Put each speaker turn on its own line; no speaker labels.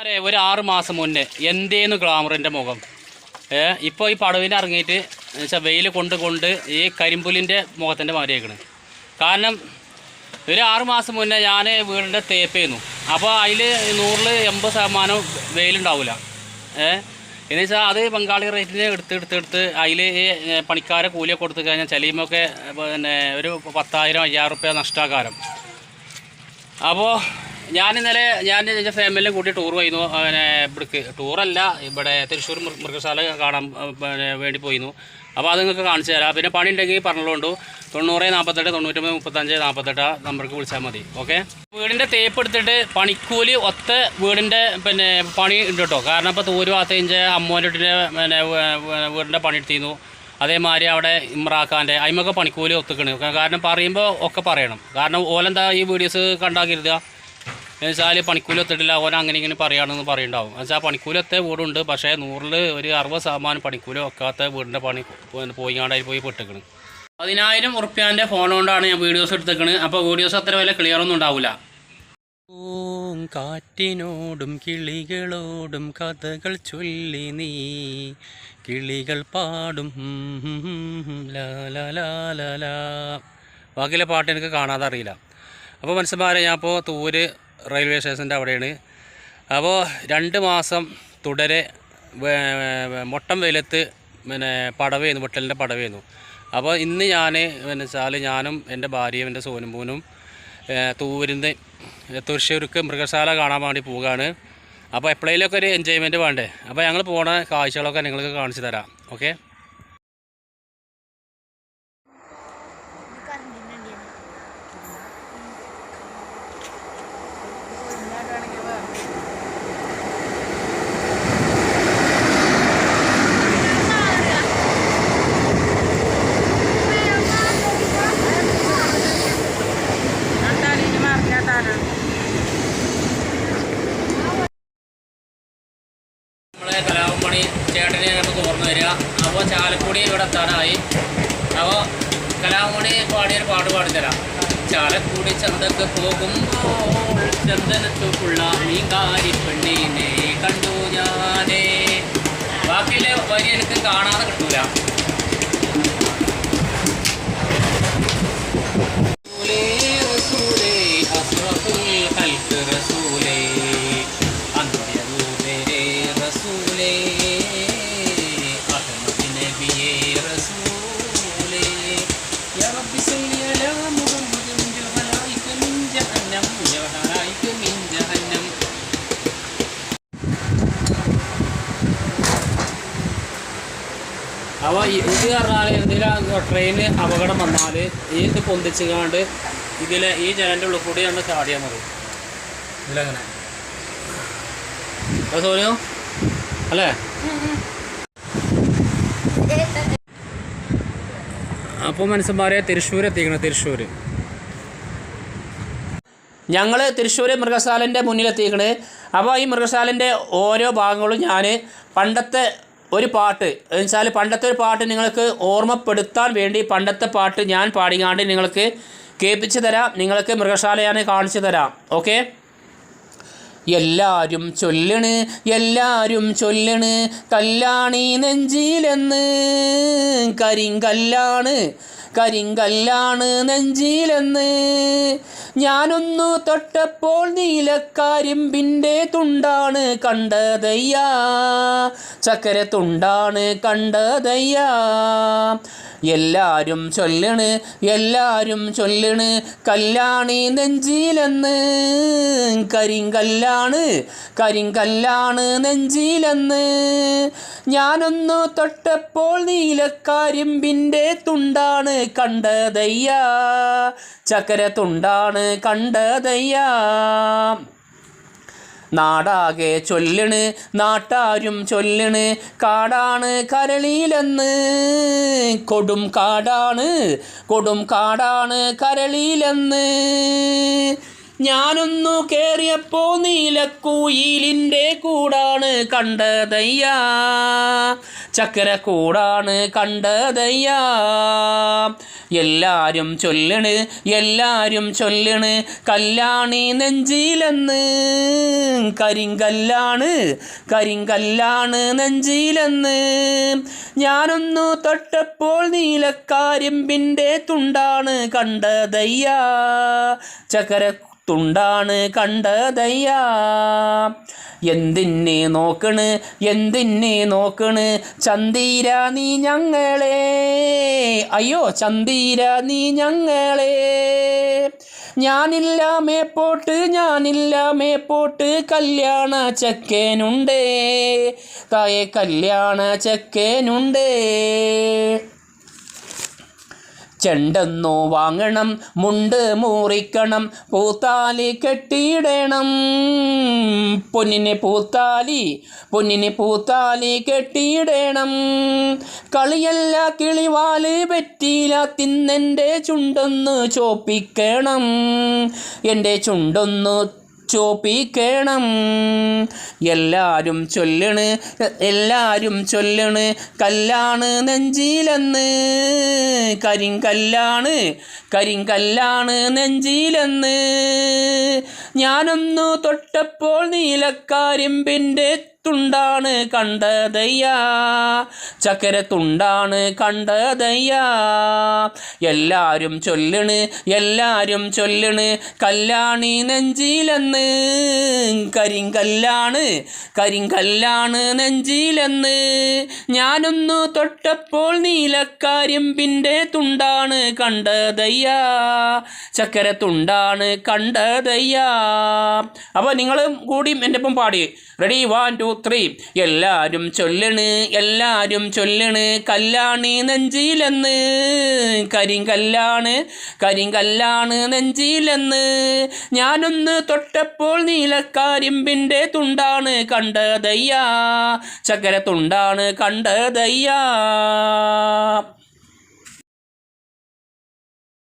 അരെ ഒരു ആറ് മാസം മുന്നേ. എന്തേന്ന് ഗ്ലാമറിന്റെ മുഖം? ഏ ഇപ്പോൾ ഈ പടവിന് ഇറങ്ങിയിട്ട് വെച്ചാൽ വെയിൽ കൊണ്ട് കൊണ്ട് ഈ കരിമ്പുലിന്റെ മുഖത്തിന്റെ മാറിയേക്കണ് കാരണം ഒരു ആറ് മാസം മുന്നേ ഞാൻ വീടിന്റെ തേപ്പേന്നു അപ്പോൾ അതിൽ നൂറിൽ എൺപത് ശതമാനം വെയിലുണ്ടാവില്ല ഏ എന്ന് വെച്ചാൽ അത് ബംഗാളി റേറ്റിന് എടുത്ത് എടുത്ത് എടുത്ത് അതിൽ ഈ പണിക്കാരെ കൂലിയൊക്കെ കൊടുത്തു കഴിഞ്ഞാൽ ചെലിയുമൊക്കെ പിന്നെ ഒരു പത്തായിരം അയ്യായിരം റുപ്യ നഷ്ടാകാരം. അപ്പോൾ ഞാൻ ഇന്നലെ ഞാൻ എന്റെ ഫാമിലിനെ കൂട്ടി ടൂർ പോയിരുന്നു. അങ്ങനെ ഇവിടേക്ക്. ടൂറല്ല ഇവിടെ തൃശ്ശൂർ മൃഗശാല കാണാൻ പിന്നെ വേണ്ടി പോയിരുന്നു. അപ്പോൾ അത് നിങ്ങൾക്ക് കാണിച്ചു തരാം. പിന്നെ പണി ഉണ്ടെങ്കിൽ പറഞ്ഞുകൊണ്ടു തൊണ്ണൂറ് നാൽപ്പത്തെട്ട് തൊണ്ണൂറ്റൊമ്പത് മുപ്പത്തഞ്ച് നാൽപ്പത്തെട്ട് നമ്പർക്ക് വിളിച്ചാൽ മതി. ഓക്കെ വീടിന്റെ തേപ്പ് എടുത്തിട്ട് പണിക്കൂലി ഒത്ത വീടിന്റെ പിന്നെ പണി ഉണ്ട് കേട്ടോ. കാരണം ഇപ്പോൾ തൂര് ഭാഗത്തേഞ്ച് അമ്മോന്റെ വീട്ടിന്റെ പിന്നെ വീടിന്റെ പണി എടുത്തിരുന്നു. അതേമാതിരി അവിടെ ഇമ്രാഖാന്റെ അതിമൊക്കെ പണിക്കൂലി ഒത്തുക്കണ്. കാരണം പറയുമ്പോൾ ഒക്കെ പറയണം. കാരണം ഓലെന്താ ഈ വീഡിയോസ് കണ്ടാക്കരുത് എന്നുവെച്ചാൽ പണിക്കൂലി ഒത്തിട്ടില്ല ഓൻ അങ്ങനെ ഇങ്ങനെ പറയുകയാണെന്ന് പറയുണ്ടാവും. എന്നുവെച്ചാൽ പണിക്കൂലി ഒത്ത വീടുണ്ട് പക്ഷേ നൂറിൽ ഒരു അറുപത് ശതമാനം പണിക്കൂലി വെക്കാത്ത വീടിന്റെ പണി പോയിങ്ങാണ്ടായി പോയി പെട്ടിക്കണ്. പതിനായിരം ഉറുപ്പ്യാന്റെ ഫോൺ കൊണ്ടാണ് ഞാൻ വീഡിയോസ് എടുത്തേക്കണ്. അപ്പോൾ വീഡിയോസ് അത്ര വില ക്ലിയർ ഒന്നും ഉണ്ടാവില്ല കാറ്റിനോടും കിളികളോടും കഥകൾ ചൊല്ലി നീ. കിളികൾ പാടും ലാ ലാ ലാ ലാ ലാ. ബാക്കിയുള്ള പാട്ട് എനിക്ക് കാണാതെ അറിയില്ല അപ്പോൾ മനസ്സിലായ ഞാൻ ഇപ്പോൾ തൂര് റെയിൽവേ സ്റ്റേഷന്റെ അവിടെയാണ്. അപ്പോൾ രണ്ട് മാസം തുടരെ മൊട്ടം വെയിലത്ത് പിന്നെ പടവേന്നു വെട്ടലിന്റെ പടവേന്നു. അപ്പോൾ ഇന്ന് ഞാൻ എന്ന് വെച്ചാൽ ഞാനും എന്റെ ഭാര്യയും എന്റെ സോനുമ്പൂനും തൂവരുന്ന് തൃശ്ശൂർക്ക് മൃഗശാല കാണാൻ വേണ്ടി പോവുകയാണ് അപ്പോൾ എപ്പോഴേലൊക്കെ ഒരു എൻജോയ്മെന്റ് വേണ്ടേ? അപ്പോൾ ഞങ്ങൾ പോണ കാഴ്ചകളൊക്കെ നിങ്ങൾക്ക് കാണിച്ചു തരാം. ഓക്കെ വരിക. അപ്പോൾ ചാലക്കുടി ഇവിടെ എത്താനായി. അപ്പോൾ കലാമണി പാടിയൊരു പാട്ട് പാടിത്തരാം. ചാലക്കുടി ചന്തക്ക് പോകുമ്പോൾ ചന്ദനത്തുള്ള മീൻകാരി പെണ്ണിനെ. അപ്പോൾ ഇത് പറഞ്ഞാൽ എന്തെങ്കിലും ട്രെയിന് അപകടം വന്നാൽ ഈ ഇത് പൊന്തിച്ചുകാണ്ട് ഇതിലെ ഈ ജനന്റെ ഉള്ളിൽ കൂടി ഒന്ന് ചാടിയാൽ മതി. ഇതിലെങ്ങനെ. സോനു അല്ലേ? അപ്പോൾ മനസ്സന്മാരെ തൃശ്ശൂർ എത്തിക്കണം തൃശ്ശൂർ ഞങ്ങൾ തൃശ്ശൂർ മൃഗശാലന്റെ മുന്നിലെത്തിക്കണേ. അപ്പോൾ ഈ മൃഗശാലന്റെ ഓരോ ഭാഗങ്ങളും ഞാൻ പണ്ടത്തെ ഒരു പാട്ട്. എന്ന് വെച്ചാൽ പണ്ടത്തെ ഒരു പാട്ട് നിങ്ങൾക്ക് ഓർമ്മപ്പെടുത്താൻ വേണ്ടി പണ്ടത്തെ പാട്ട് ഞാൻ പാടിക്കാണ്ട് നിങ്ങൾക്ക് കേൾപ്പിച്ച് തരാം. നിങ്ങൾക്ക് മൃഗശാലയാണ് കാണിച്ചു തരാം. ഓക്കെ? എല്ലാരും ചൊല്ലണ് എല്ലാരും ചൊല്ലണ്. കല്ലാണി നെഞ്ചിലെന്ന്. കരിങ്കല്ലാണ് കരിങ്കല്ലാണ് നെഞ്ചിലെന്ന്. ഞാനൊന്നു തൊട്ടപ്പോൾ നീലക്കരിമ്പിന്റെ തുണ്ടാണ് കണ്ടതയ്യാ. ചക്കര തുണ്ടാണ് കണ്ടതയ്യാ. എല്ലാരും ചൊല്ലണ് എല്ലാരും ചൊല്ലണ് കല്യാണി നെഞ്ചിലെന്ന്. കരിങ്കല്ലാണ് കരിങ്കല്ലാണ് നെഞ്ചിലെന്ന്. ഞാനൊന്നു തൊട്ടപ്പോൾ നീലക്കരിമ്പിന്റെ തുണ്ടാണ് കണ്ടതയ്യാ. ചക്കര തുണ്ടാണ് കണ്ടതയ്യാ. നാടാകെ ചൊല്ലണ് നാട്ടാരും ചൊല്ലണ് കാടാണ് കരളിയിലെന്ന് കൊടും കാടാണ് കൊടും കാടാണ് കരളിയിലെന്ന് ഞാനൊന്നു കേറിയപ്പോ നീലക്കൂയിലിന്റെ കൂടാണ് കണ്ടതയ്യാ. ചക്കര കൂടാണ് കണ്ടതയ്യാ. എല്ലാരും ചൊല്ലണ് എല്ലാരും ചൊല്ലണ് കല്യാണി നെഞ്ചിലെന്ന്. കരിങ്കല്ലാണ് കരിങ്കല്ലാണ് നെഞ്ചിലെന്ന്. ഞാനൊന്നു തൊട്ടപ്പോൾ നീലക്കാരിമ്പിന്റെ തുണ്ടാണ് കണ്ടതയ്യാ. ചക്കര തുണ്ടാണ് കണ്ടതയ്യാ. എന്തിന്നെ നോക്കണ് എന്തിന്നെ നോക്കണ് ചന്തീര നീ ഞങ്ങളെ. അയ്യോ ചന്തീര നീ ഞങ്ങളെ. ഞാനില്ല മേപ്പോട്ട് ഞാനില്ല മേപ്പോട്ട് കല്യാണ ചക്കേനുണ്ടേ. തായെ കല്യാണ ചെക്കനുണ്ടേ. ചെണ്ടെന്നോ വാങ്ങണം മുണ്ട് മൂറിക്കണം പൂത്താലി കെട്ടിയിടണം. പൊന്നിന് പൂത്താലി പൊന്നിന് പൂത്താലി കെട്ടിയിടണം. കളിയല്ല കിളിവാൽ പറ്റിയില്ല തിന്നെന്റെ ചുണ്ടൊന്ന് ചോപ്പിക്കണം. എന്റെ ചുണ്ടൊന്ന് ചോപ്പിക്കണം. എല്ലാരും ചൊല്ലണ് എല്ലാരും ചൊല്ലണ് കല്ലാണ് നെഞ്ചിലെന്ന്. കരിങ്കല്ലാണ് കരിങ്കല്ലാണ് നെഞ്ചിലെന്ന്. ഞാനൊന്നു തൊട്ടപ്പോൾ നീലക്കാരിമ്പിന്റെ തുണ്ടാണ് കണ്ടതയ്യാ. ചക്കര തുണ്ടാണ് കണ്ടതയ്യാ. എല്ലാരും ചൊല്ലണ് എല്ലാരും ചൊല്ലണ്. കല്യാണി നെഞ്ചിലെന്ന് കരിങ്കല്ലാണ്. കരിങ്കല്ലാണ് നെഞ്ചിലെന്ന്. ഞാനൊന്നു തൊട്ടപ്പോൾ നീലക്കാരിമ്പിന്റെ തുണ്ടാണ് കണ്ടതയ്യാ. ചക്കര തുണ്ടാണ് കണ്ടതയ്യാ. അപ്പോൾ നിങ്ങളും കൂടിയും എന്റെ ഒപ്പം പാടി. റെഡി വൺ ടു ത്രീ എല്ലാവരും ചൊല്ലണ് എല്ലാവരും ചൊല്ലണ്. കല്ലാണ് നെഞ്ചിലെന്ന്. കരിങ്കല്ലാണ് കരിങ്കല്ലാണ് നെഞ്ചിലെന്ന്. ഞാനൊന്ന് തൊട്ടപ്പോൾ നീലക്കാരിമ്പിന്റെ തുണ്ടാണ് കണ്ടതയ്യാ. ചക്കരത്തുണ്ടാണ് കണ്ടതയ്യാ.